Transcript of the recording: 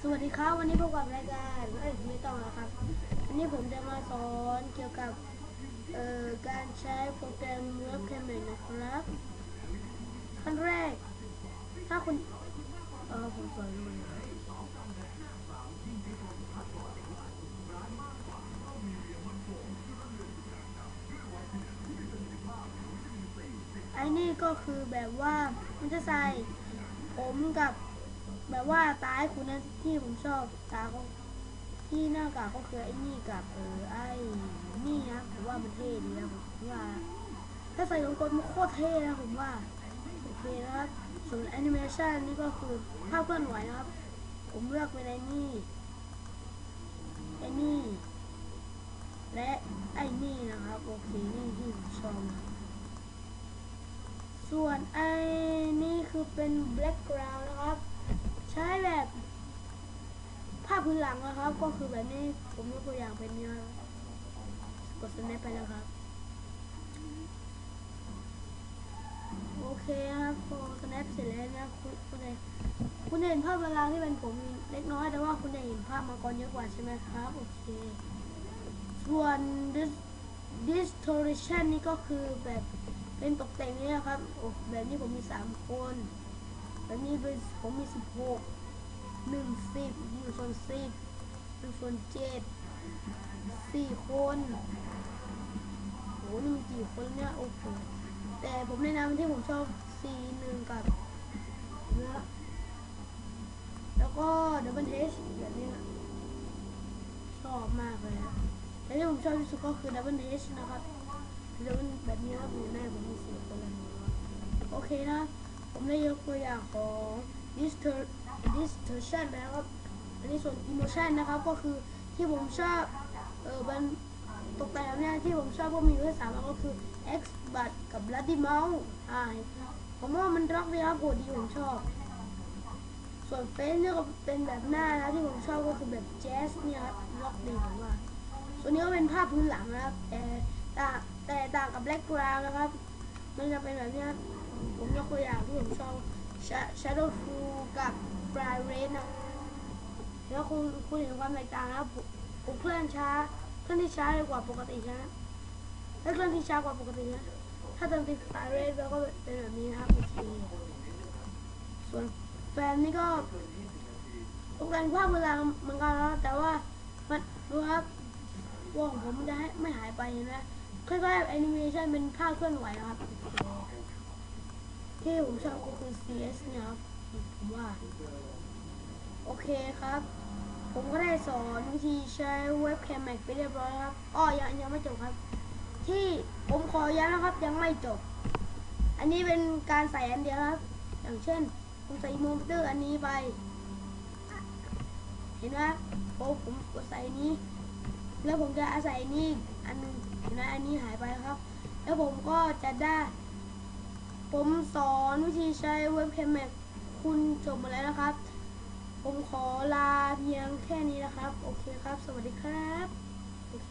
สวัสดีครับวันนี้พบกับรายการเอ้ยไม่ต้องแล้วครับวันนี้ผมจะมาสอนเกี่ยวกับเอ่อการใช้โปรแกรมเว็บแคมเมนะครับขั้นแรก ถ้าคุณเออผมสอนมันไอ้นี่ก็คือแบบว่ามันจะใส่ผมกับ แบบว่าตาให้คุณนะที่ผมชอบตาก็ที่หน้ากากก็คือไอ้นี่กับเออไอ้นี่นะผมว่ามันเท่ดีนะผมว่า ถ้าใส่ลงกลมันโคตรเท่นะผมว่าโอเคนะครับส่วนแอนิเมชันนี่ก็คือภาพเคลื่อนไหวนะครับ ผมเลือกเป็นไอ้นี่ไอ้นี่และไอ้นี่นะครับโอเคนี่ที่ผมชอบส่วนไอ้นี่คือเป็น background นะครับ ใช้แบบภาพพื้นหลังนะครับ ก็คือแบบนี้ผมยกตัวอย่างเป็นนี้ครับกดสแนปไปแล้วครับ โอเคครับพอสแนปเสร็จแล้วนะคุณคุณเห็นคุณเห็นภาพเวลาที่เป็นผมเล็กน้อยแต่ว่าคุณจะเห็นภาพมังกรเยอะกว่าใช่ไหมครับ โอเค ส่วน dis distortion นี่ก็คือแบบเป็นตกแต่งนี่นะครับโอ้แบบนี้ผมมีสามคน แบบนี้เป็นผมมีสิบหกหนึ่งสิบหนึ่งส่วนสิบหนึ่งส่วนเจ็ดสี่คนโหนี่มีกี่คนเนี่ยโอ้โหแต่ผมแนะนำที่ผมชอบสี่หนึ่งกับเนื้อแล้วก็ดับเบิลเทสแบบนี้นะชอบมากเลยอะแต่ที่ผมชอบที่สุดก็คือดับเบิลเทสนะครับดับเบิลแบบนี้นะครับอยู่ในผมมีสี่คนเลยโอเคนะ ผมได้ยกตัวอย่างของ distortion นะครับ อันนี้ส่วน emotion นะครับ ก็คือที่ผมชอบ เออมันตกแต่งเนี้ยที่ผมชอบก็มีอยู่แค่สามก็คือ X บัตกับ Bloody Mouse อ่าผมว่ามันร็อกดีครับโหดดีผมชอบ ส่วนเฟซเนี่ยก็เป็นแบบหน้านะที่ผมชอบก็คือแบบแจ๊สเนี่ยครับร็อกดีผมว่า ส่วนนี้ก็เป็นภาพพื้นหลังนะครับแต่ต่างแต่ต่างกับ background นะครับ มันจะเป็นแบบเนี้ยครับ ผมยกตัวอย่างที่ผมชอบ Shadow Full กับ Fly Red นะแล้วคุณคุณเห็นความแตกต่างนะครับผมเคลื่อนช้าเคลื่อนที่ช้าเร็วกว่าปกตินะและเคลื่อนที่ช้ากว่าปกตินะถ้าเติมติด Fly Red แล้วก็เป็นแบบนี้นะครับโอเคส่วนแฟนนี่ก็ตกแต่งภาพเวลาเหมือนกันนะแต่ว่ามันดูครับวงผมจะให้ไม่หายไปนไหมคล้ายๆแอนิเมชันเป็นภาพเคลื่อนไหวนะครับ ที่ผมชอบก็คือ CS เนี่ยครับผมว่า โอเคครับ ผมก็ได้สอนวิธีใช้เว็บแคม Mac ไปเรียบร้อยครับอ้อยังยังไม่จบครับ ที่ผมขอย้ำนะครับยังไม่จบ อันนี้เป็นการใส่อันเดียวครับ อย่างเช่น ผมใส่โมมิเตอร์อันนี้ไป เห็นไหมโอ้ผมกดใส่นี้ แล้วผมจะอาศัยอันนี้อันนึงเห็นไหมอันนี้หายไปครับ แล้วผมก็จะได้ ผมสอนวิธีใช้เว็บแคมแมกคุณจบหมาแล้วนะครับ ผมขอลาเพียงแค่นี้นะครับ โอเคครับ สวัสดีครับ โอเค